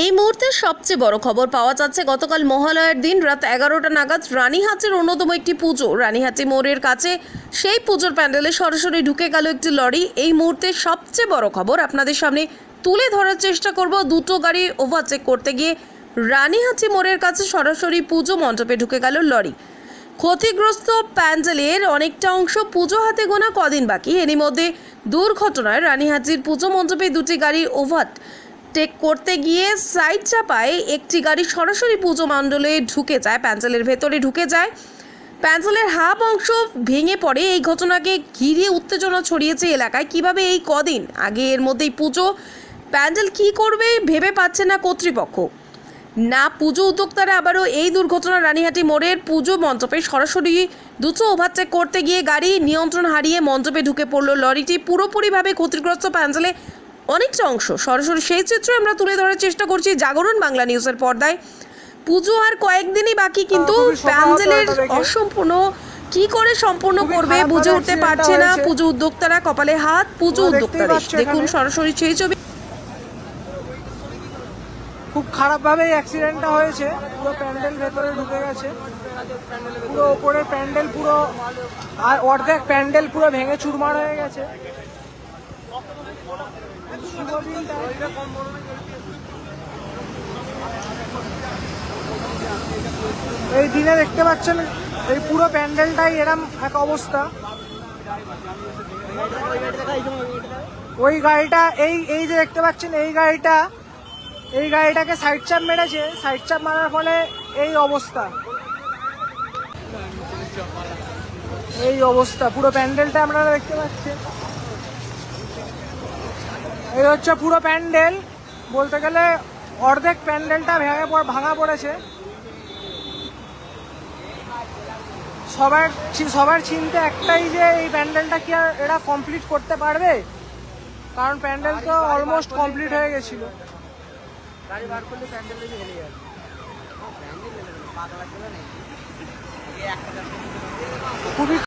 এই মুহূর্তে সবচেয়ে বড় খবর পাওয়া যাচ্ছে, গতকাল মহালয়ার দিন রাত এগারোটা নাগাদ রানীহাটের অন্যতম একটি পুজো। রানীহাটি মোড়ের কাছে সেই পুজোর প্যান্ডেলে সরাসরি ঢুকে গেল একটি লরি। এই মুহূর্তে সবচেয়ে বড় খবর আপনাদের সামনে তুলে ধরার চেষ্টা করব দুটো গাড়ি ওভারচেক করতে গিয়ে। রানীহাটি মোড়ের কাছে সরাসরি পুজো মণ্ডপে ঢুকে গেল লরি। ক্ষতিগ্রস্ত প্যান্ডেলের অনেকটা অংশ পুজো হাতে গোনা কদিন বাকি। এরই মধ্যে দুর্ঘটনায় রানীহাটির পুজো মণ্ডপে দুটি গাড়ি ওভার টেক করতে গিয়ে সাইড চাপায় একটি গাড়ি সরাসরি পুজো মণ্ডলে ঢুকে যায় প্যান্ডেলের ভেতরে ঢুকে যায়। প্যান্ডেলের হাফ অংশ ভেঙে পড়ে, এই ঘটনাকে ঘিরে উত্তেজনা ছড়িয়েছে এলাকায়। কীভাবে এই কদিন? আগে এর মধ্যেই পুজো। প্যান্ডেল কি করবে ভেবে পাচ্ছে না কর্তৃপক্ষ। না, পুজো উদ্যোক্তারা আবারও এই দুর্ঘটনা রানীহাটি মোড়ের পুজো মণ্ডপে সরাসরি দুটো ওভারটেক করতে গিয়ে গাড়ি নিয়ন্ত্রণ হারিয়ে মণ্ডপে ঢুকে পড়ল লরিটি। পুরোপুরিভাবে ক্ষতিগ্রস্ত প্যান্ডেলে অনেকটা অংশ। সরাসরি সেই চিত্র আমরা তুলে ধরার চেষ্টা করছি জাগরণ বাংলা নিউজের পর্দায়। পুজো আর কয়েকদিনই বাকি কিন্তু প্যান্ডেলের অসম্পূর্ণ কি করে সম্পূর্ণ করবে বুঝে উঠতে পারছে না পুজো উদ্যোক্তারা কপালে হাত পুজো দেখতেই দেখুন সরাসরি সেই ছবি। খুব খারাপভাবে অ্যাক্সিডেন্টটা হয়েছে। পুরো প্যান্ডেল ভেতরে ঢুকে গেছে। পুরো ওপরে প্যান্ডেল পুরো আর অর্ধেক প্যান্ডেল পুরো ভেঙে চুরমার হয়ে গেছে। এই দিনে দেখতে পাচ্ছেন, এই পুরো প্যান্ডেলটাই এরম এক অবস্থা। ওই গাড়িটা, এই এই যে দেখতে পাচ্ছেন, এই গাড়িটা, এই গাড়িটাকে সাইড চাপ মেরেছে। সাইড চাপ মারার ফলে এই অবস্থা। এই অবস্থা, পুরো প্যান্ডেলটা আপনারা দেখতে পাচ্ছেন। এই হচ্ছে পুরো প্যান্ডেল। বলতে গেলে অর্ধেক প্যান্ডেলটা ভেঙে পড়- ভাঙা পড়েছে। সবার সবার চিন্তা একটাই যে এই প্যান্ডেলটা কি আর এরা কমপ্লিট করতে পারবে? কারণ প্যান্ডেল তো অলমোস্ট কমপ্লিট হয়ে গেছিল। খুবই